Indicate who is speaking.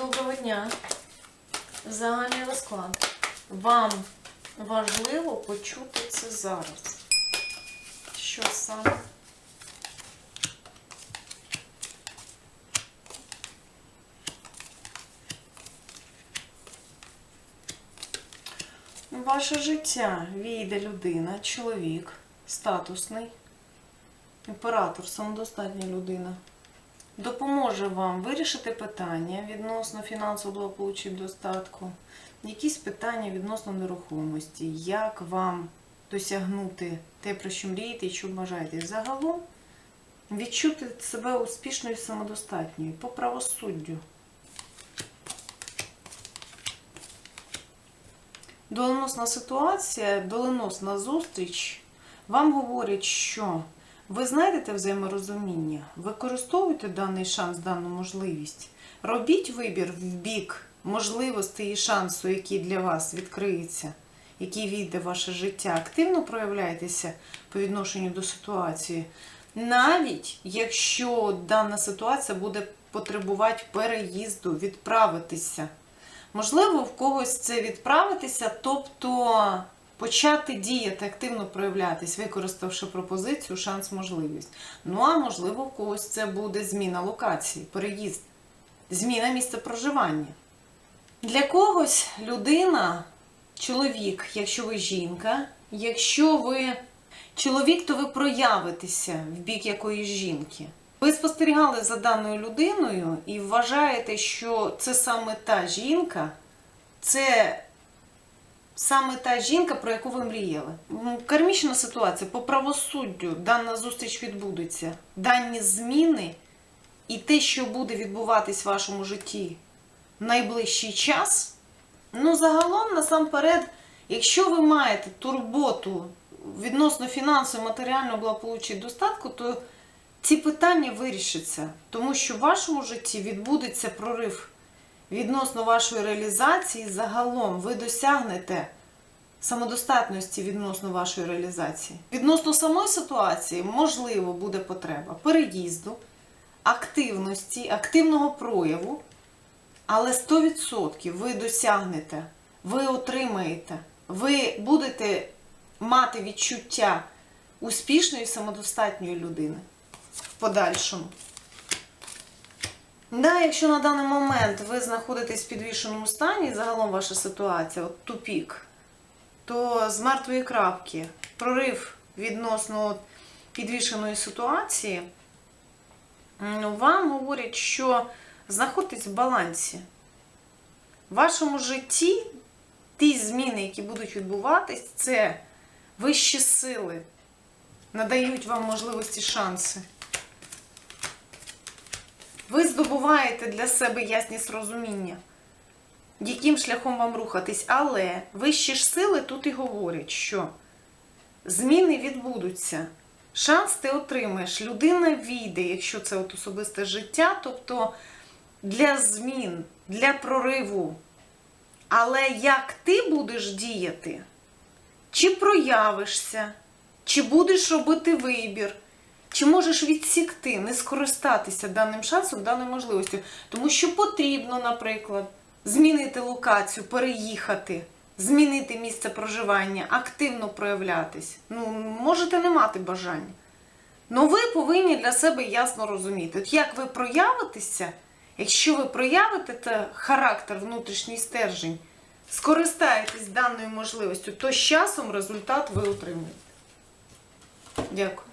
Speaker 1: Доброго дня. Загальний розклад. Вам важливо почути це зараз. Що саме? Ваше життя війде людина, чоловік, статусний, імператор, самодостатня людина допоможе вам вирішити питання відносно фінансового благополуччя і достатку, якісь питання відносно нерухомості, як вам досягнути те, про що мрієте і що бажаєте. Загалом відчути себе успішною і самодостатньою по правосуддю. Доленосна ситуація, доленосна зустріч вам говорять, що ви знайдете взаєморозуміння, використовуйте даний шанс, дану можливість. Робіть вибір в бік можливостей і шансу, який для вас відкриється, який війде в ваше життя. Активно проявляйтеся по відношенню до ситуації, навіть якщо дана ситуація буде потребувати переїзду, відправитися. Можливо, в когось це відправитися, тобто почати діяти, активно проявлятись, використавши пропозицію, шанс, можливість. Ну а можливо, в когось це буде зміна локації, переїзд, зміна місця проживання. Для когось людина, чоловік, якщо ви жінка, якщо ви чоловік, то ви проявитеся в бік якоїсь жінки. Ви спостерігали за даною людиною і вважаєте, що це саме та жінка, це саме та жінка, про яку ви мріяли. Кармічна ситуація по правосуддю, дана зустріч відбудеться. Дані зміни і те, що буде відбуватись в вашому житті найближчий час. Ну, загалом, насамперед, якщо ви маєте турботу відносно фінансового, матеріального благополуччя і достатку, то ці питання вирішаться, тому що в вашому житті відбудеться прорив відносно вашої реалізації. Загалом ви досягнете самодостатності відносно вашої реалізації. Відносно самої ситуації, можливо, буде потреба переїзду, активності, активного прояву, але 100% ви досягнете, ви отримаєте, ви будете мати відчуття успішної самодостатньої людини в подальшому. Да, якщо на даний момент ви знаходитесь в підвішеному стані, загалом ваша ситуація, от тупік, то з мертвої крапки прорив відносно підвішеної ситуації, вам говорять, що знаходитесь в балансі. В вашому житті ті зміни, які будуть відбуватись, це вищі сили надають вам можливості, шанси. Ви здобуваєте для себе ясність розуміння, яким шляхом вам рухатись. Але вищі ж сили тут і говорять, що зміни відбудуться. Шанс ти отримаєш. Людина війде, якщо це от особисте життя, тобто для змін, для прориву. Але як ти будеш діяти, чи проявишся, чи будеш робити вибір, чи можеш відсікти, не скористатися даним шансом, даною можливістю. Тому що потрібно, наприклад, змінити локацію, переїхати, змінити місце проживання, активно проявлятись. Ну, можете не мати бажання. Ну ви повинні для себе ясно розуміти, от як ви проявитеся, якщо ви проявите те характер, внутрішній стержень, скористаєтесь даною можливістю, то з часом результат ви отримаєте. Дякую.